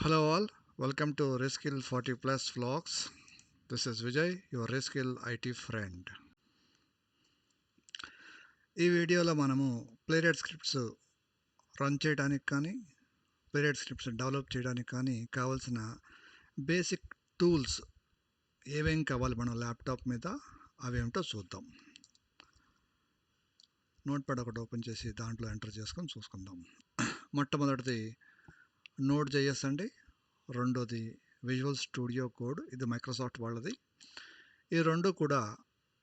Hello all, welcome to Reskill 40 Plus Vlogs. This is Vijay, your Reskill IT friend. ఈ వీడియోలో మనము ప్లేరేట్ scripts run చేయడానికి కానీ ప్లేరేట్ scripts develop చేయడానికి కానీ కావాల్సిన బేసిక్ టూల్స్ ఏమేం కావాలి మనం ల్యాప్టాప్ మీద అవేమిటో చూద్దాం నోట్ ప్యాడ్ ఒకటి ఓపెన్ చేసి దాంట్లో ఎంటర్ చేసుకొని చూసుకుందాం మొట్టమొదటిది నోట్ జేఎస్ అండి రెండోది విజువల్ స్టూడియో కోడ్ ఇది మైక్రోసాఫ్ట్ వాళ్ళది. ఈ రెండు కూడా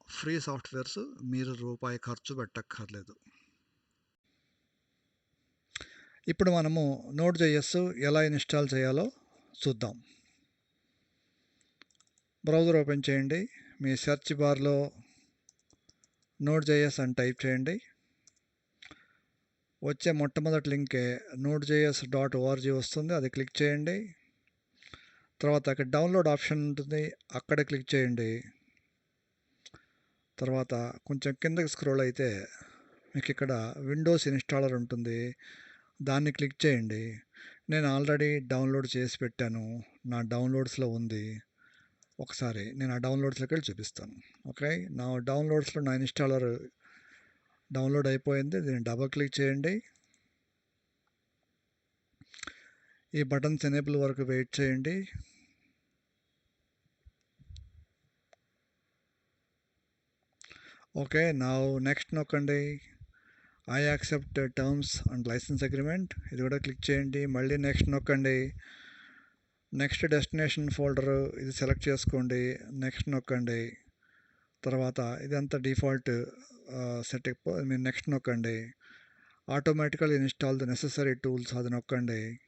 ఫ్రీ సాఫ్ట్వేర్స్ మీరు రూపాయి ఖర్చు పెట్టక్కర్లేదు. ఇప్పుడు మనము నోట్ జేఎస్ ఎలా ఇన్స్టాల్ చేయాలో చూద్దాం. బ్రౌజర్ ఓపెన్ చేయండి. మీ సెర్చ్ బార్లో నోట్ జేఎస్ అని టైప్ చేయండి. వచ్చే మొట్టమొదటి లింకే నోట్ జేఎస్ డాట్ ఓఆర్జీ వస్తుంది. అది క్లిక్ చేయండి. తర్వాత అక్కడ డౌన్లోడ్ ఆప్షన్ ఉంటుంది. అక్కడ క్లిక్ చేయండి. తర్వాత కొంచెం కిందకి స్క్రోల్ అయితే మీకు ఇక్కడ విండోస్ ఇన్స్టాలర్ ఉంటుంది. దాన్ని క్లిక్ చేయండి. నేను ఆల్రెడీ డౌన్లోడ్ చేసి పెట్టాను. నా డౌన్లోడ్స్లో ఉంది. ఒకసారి నేను ఆ డౌన్లోడ్స్లోకి వెళ్ళి చూపిస్తాను. ఓకే? నా డౌన్లోడ్స్లో నా ఇన్స్టాలర్ డౌన్లోడ్ అయిపోయింది. దీన్ని డబల్ క్లిక్ చేయండి. ఈ బటన్స్ ఎనేబుల్ వరకు వెయిట్ చేయండి. ఓకే నా నెక్స్ట్ నొక్కండి. I accept terms and license agreement. ఇది కూడా క్లిక్ చేయండి. మళ్ళీ నెక్స్ట్ నొక్కండి. నెక్స్ట్ డెస్టినేషన్ ఫోల్డర్ ఇది సెలెక్ట్ చేసుకోండి. నెక్స్ట్ నొక్కండి. తర్వాత ఇదంతా డిఫాల్ట్ సెటప్ మీరు నెక్స్ట్ నొక్కండి. Automatically install the necessary tools అది నొక్కండి.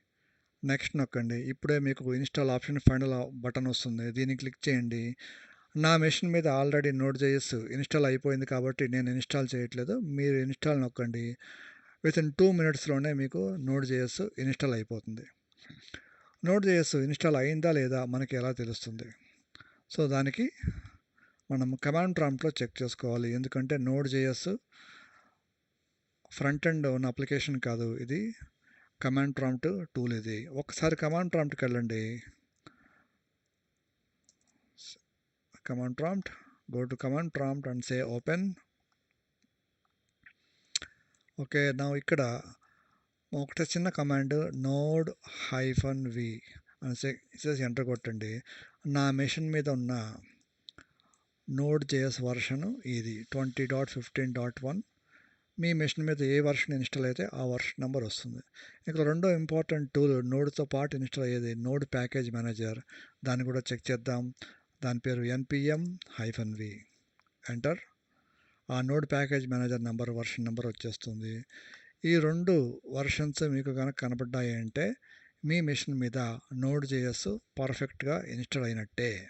నెక్స్ట్ నొక్కండి. ఇప్పుడే మీకు ఇన్స్టాల్ ఆప్షన్ ఫైనల్ బటన్ వస్తుంది. దీన్ని క్లిక్ చేయండి. నా మెషిన్ మీద ఆల్రెడీ నోట్ జేఎస్ ఇన్స్టాల్ అయిపోయింది కాబట్టి నేను ఇన్స్టాల్ చేయట్లేదు. మీరు ఇన్స్టాల్ నొక్కండి. విత్ ఇన్ టూ మినిట్స్లోనే మీకు నోట్ జేఎస్ ఇన్స్టాల్ అయిపోతుంది. నోట్ జేఎస్ ఇన్స్టాల్ అయిందా లేదా మనకి ఎలా తెలుస్తుంది? సో దానికి మనం కమాండ్ ప్రాంప్ట్లో చెక్ చేసుకోవాలి. ఎందుకంటే నోడ్ జేఎస్ ఫ్రంట్ అండ్ ఉన్న అప్లికేషన్ కాదు ఇది. కమాండ్ ప్రాంప్ట్ టూల్ ఇది. ఒకసారి కమాండ్ ప్రాంప్ట్కి వెళ్ళండి. Command prompt go to command prompt and say open. Okay నా ఇక్కడ ఒకటి చిన్న కమాండ్ నోడ్ హైఫన్ వి అని ఎంటర్ కొట్టండి. నా మెషిన్ మీద ఉన్న నోడ్ జేఎస్ వర్షన్ ఇది twenty dot fifteen dot one. మీ మెషిన్ మీద ఏ వర్షన్ ఇన్స్టాల్ అయితే ఆ వర్షన్ నెంబర్ వస్తుంది. ఇక్కడ రెండో ఇంపార్టెంట్ టూల్ నోడ్తో పాటు ఇన్స్టాల్ అయ్యేది నోడ్ ప్యాకేజ్ మేనేజర్. దాన్ని కూడా చెక్ చేద్దాం. దాని పేరు ఎన్పిఎం హైఫన్ వి. ఎంటర్ ఆ node package manager number version number వచ్చేస్తుంది. ఈ రెండు వర్షన్స్ మీకు కనుక కనబడ్డాయి అంటే మీ మెషిన్ మీద నోడ్ జేఎస్ పర్ఫెక్ట్గా ఇన్స్టాల్ అయినట్టే.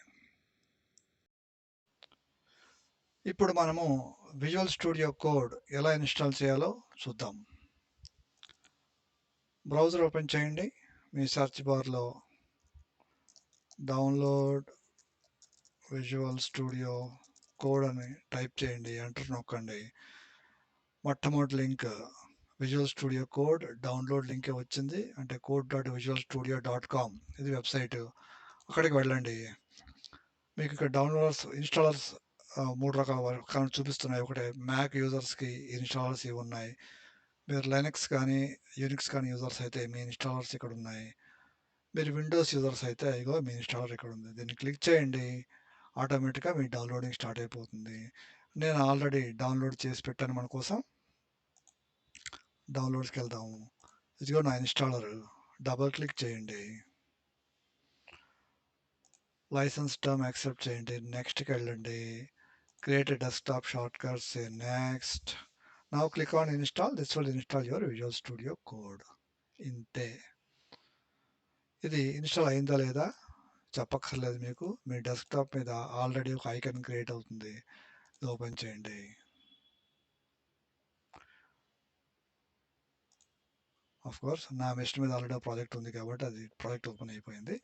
ఇప్పుడు మనము విజువల్ స్టూడియో కోడ్ ఎలా ఇన్స్టాల్ చేయాలో చూద్దాం. బ్రౌజర్ ఓపెన్ చేయండి. మీ సెర్చ్ బార్లో డౌన్లోడ్ విజువల్ స్టూడియో కోడ్ అని టైప్ చేయండి. ఎంటర్ నొక్కండి. మొట్టమొదటి link Visual Studio Code download లింకే వచ్చింది అంటే code dot visual studio dot com ఇది వెబ్సైట్ అక్కడికి వెళ్ళండి. మీకు ఇక్కడ డౌన్లోడర్స్ ఇన్స్టాలర్స్ మూడు రకాల చూపిస్తున్నాయి. ఒకటి మ్యాక్ యూజర్స్కి ఇన్స్టాలర్స్ ఇవి ఉన్నాయి. మీరు లైనక్స్ కానీ యూనిక్స్ కానీ యూజర్స్ అయితే మీ ఇన్స్టాలర్స్ ఇక్కడ ఉన్నాయి. మీరు విండోస్ యూజర్స్ అయితే ఇగో మీ ఇన్స్టాలర్ ఇక్కడ ఉంది. దీన్ని క్లిక్ చేయండి. ఆటోమేటిక్గా మీ డౌన్లోడింగ్ స్టార్ట్ అయిపోతుంది. నేను ఆల్రెడీ డౌన్లోడ్ చేసి పెట్టాను మన కోసం. డౌన్లోడ్స్కి వెళ్దాము. ఇదిగో నా ఇన్స్టాలర్ డబల్ క్లిక్ చేయండి. లైసెన్స్ టర్మ్ యాక్సెప్ట్ చేయండి. నెక్స్ట్కి వెళ్ళండి. Create a desktop shortcut say next. Now click on install. This will install your visual studio code ఇంతే ఇది ఇన్స్టాల్ అయిందా లేదా? చెప్పక్కర్లేదు మీకు. మీ డెస్క్టాప్ మీద ఆల్రెడీ ఒక ఐకన్ క్రియేట్ అవుతుంది. ఓపెన్ చేయండి. ఆఫ్ కోర్స్ నా మెషిన్ మీద ఆల్రెడీ ప్రాజెక్ట్ ఉంది కాబట్టి అది ప్రాజెక్ట్ ఓపెన్ అయిపోయింది.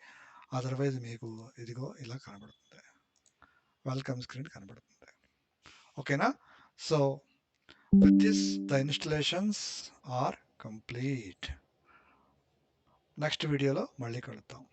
అదర్వైజ్ మీకు ఇదిగో ఇలా కనబడుతుంది. వెల్కమ్ స్క్రీన్ కనబడుతుంది. ఓకేనా so with this the installations are complete next వీడియోలో మళ్ళీ కలుద్దాం